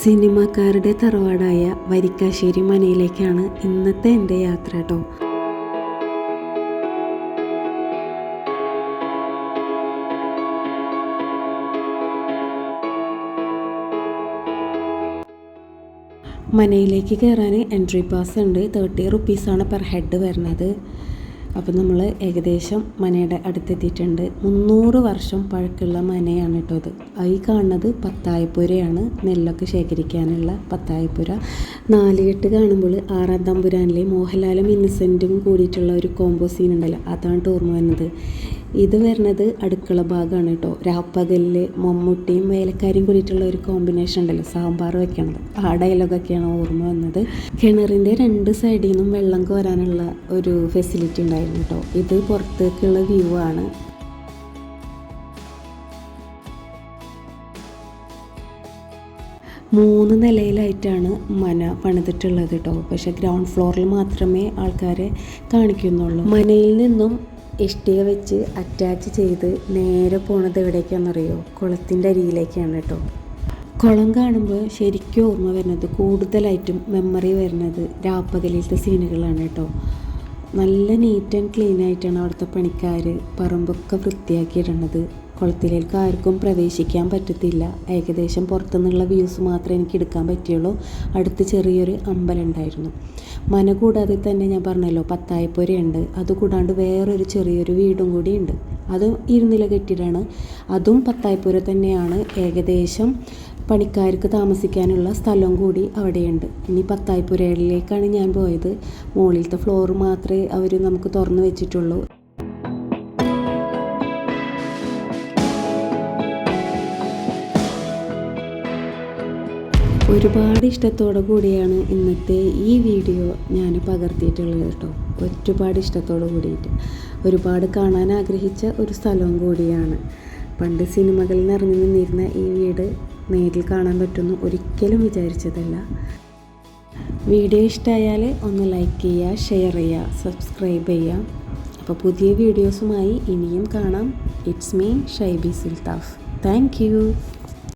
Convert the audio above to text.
സിനിമാക്കാരുടെ തറവാടായ വരിക്കാശ്ശേരി മനയിലേക്കാണ് ഇന്നത്തെ എന്റെ യാത്ര കേട്ടോ മനയിലേക്ക് കയറാൻ എൻട്രി പാസ് ഉണ്ട്. തേർട്ടി റുപ്പീസാണ് പെർ ഹെഡ് വരുന്നത്. അപ്പം നമ്മൾ ഏകദേശം മനയുടെ അടുത്തെത്തിയിട്ടുണ്ട്. മുന്നൂറ് വർഷം പഴക്കമുള്ള മനയാണ് കേട്ടോ ഇത്. ഈ കാണുന്നത് പത്തായപ്പുരയാണ്. നെല്ലൊക്കെ ശേഖരിക്കാനുള്ള പത്തായപ്പുര. നാലുകെട്ട് കാണുമ്പോൾ ആറാം തമ്പുരാനിലെ മോഹൻലാലും ഇന്നസെന്റും കൂടിയിട്ടുള്ള ഒരു കോംബോ സീൻ ഉണ്ടല്ലോ. അതാണ് ഓർമ്മ വരുന്നത്. ഇത് വരുന്നത് അടുക്കള ഭാഗമാണ് കേട്ടോ. രാപ്പകലിൽ മമ്മൂട്ടിയും വേലക്കാരിയും കൂടിയിട്ടുള്ള ഒരു കോമ്പിനേഷൻ ഉണ്ടല്ലോ. സാമ്പാർ വെക്കണത്. ആ ഡയലോഗൊക്കെയാണ് ഓർമ്മ വന്നത്. കിണറിന്റെ രണ്ട് സൈഡിൽ നിന്നും വെള്ളം കോരാനുള്ള ഒരു ഫെസിലിറ്റി ഉണ്ടായിരുന്നു. കേട്ടോ ഇത് പുറത്തേക്കുള്ള വ്യൂ ആണ്. മൂന്ന് നിലയിലായിട്ടാണ് മന പണിതിട്ടുള്ളത് കേട്ടോ പക്ഷെ ഗ്രൗണ്ട് ഫ്ലോറിൽ മാത്രമേ ആൾക്കാരെ കാണിക്കുന്നുള്ളൂ. മനയിൽ നിന്നും ഇഷ്ടിക വെച്ച് അറ്റാച്ച് ചെയ്ത് നേരെ പോണത് എവിടേക്കാണെന്നറിയോ കുളത്തിന്റെ അരിയിലേക്കാണ് കേട്ടോ കുളം കാണുമ്പോൾ ശരിക്കും ഓർമ്മ വരുന്നത് കൂടുതലായിട്ടും മെമ്മറി വരുന്നത് രാപ്പകലിലത്തെ സീനുകളാണ് കേട്ടോ നല്ല നീറ്റ് ആൻഡ് ക്ലീൻ ആയിട്ടാണ് അവിടുത്തെ പണിക്കാർ പറമ്പൊക്കെ വൃത്തിയാക്കിയിടുന്നത് കുളത്തിലേക്ക് ആർക്കും പ്രവേശിക്കാൻ പറ്റത്തില്ല. ഏകദേശം പുറത്തുനിന്നുള്ള വ്യൂസ് മാത്രമേ എനിക്ക് എടുക്കാൻ പറ്റുള്ളൂ അടുത്ത് ചെറിയൊരു അമ്പലം ഉണ്ടായിരുന്നു. മന കൂടാതെ തന്നെ ഞാൻ പറഞ്ഞല്ലോ പത്തായപ്പുരയുണ്ട്. അതുകൂടാണ്ട് വേറൊരു ചെറിയൊരു വീടും കൂടിയുണ്ട് അതും ഇരുന്നില കെട്ടിടമാണ് അതും പത്തായപ്പുര തന്നെയാണ്. ഏകദേശം പണിക്കാർക്ക് താമസിക്കാനുള്ള സ്ഥലവും കൂടി അവിടെയുണ്ട്. ഇനി പത്തായിപ്പുരയിലേക്കാണ് ഞാൻ പോയത്. മുകളിലത്തെ ഫ്ലോർ മാത്രമേ അവർ നമുക്ക് തുറന്നു വെച്ചിട്ടുള്ളൂ. ഒരുപാട് ഇഷ്ടത്തോടു കൂടിയാണ് ഇന്നത്തെ ഈ വീഡിയോ ഞാൻ പകർത്തിയിട്ടുള്ളത് കേട്ടോ. ഒരുപാട് ഇഷ്ടത്തോടു കൂടിയിട്ട്. ഒരുപാട് കാണാൻ ആഗ്രഹിച്ച ഒരു സ്ഥലവും കൂടിയാണ്. പണ്ട് സിനിമകളിൽ നിറഞ്ഞു നിന്നിരുന്ന ഈ വീട് നേരിൽ കാണാൻ പറ്റുമെന്ന് ഒരിക്കലും വിചാരിച്ചതല്ല. വീഡിയോ ഇഷ്ടമായാൽ ഒന്ന് ലൈക്ക് ചെയ്യുക ഷെയർ ചെയ്യുക സബ്സ്ക്രൈബ് ചെയ്യുക. അപ്പോൾ പുതിയ വീഡിയോസുമായി ഇനിയും കാണാം. It's me Shaibi Sulthaf thank